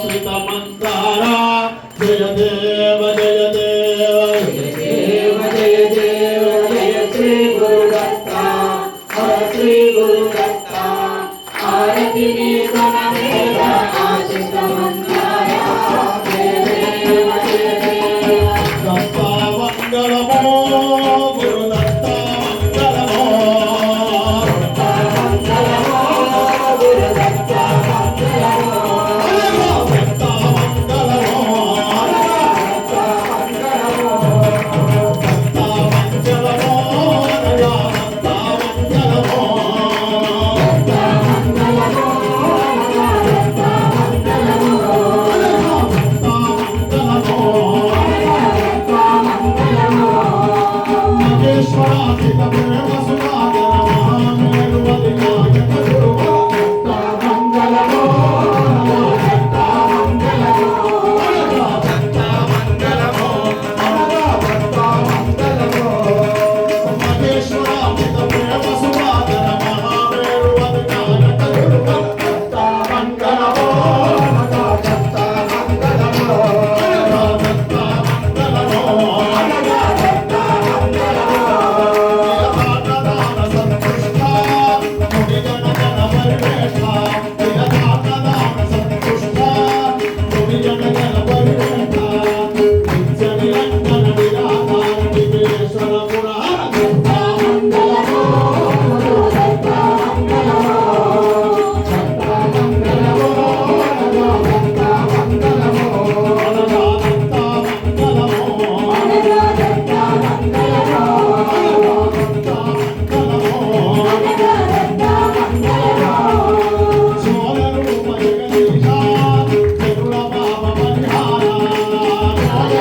శ్రీతమందారా జయ దేవ జయ దేవ. దేవ జయ దేవ జయ శ్రీ గురు దత్త హర శ్రీ గురు దత్త ఆరతి శ్రీతమందారా జయ దేవ జయ దేవ గొప్ప మంగళమో Ela fica bem, ela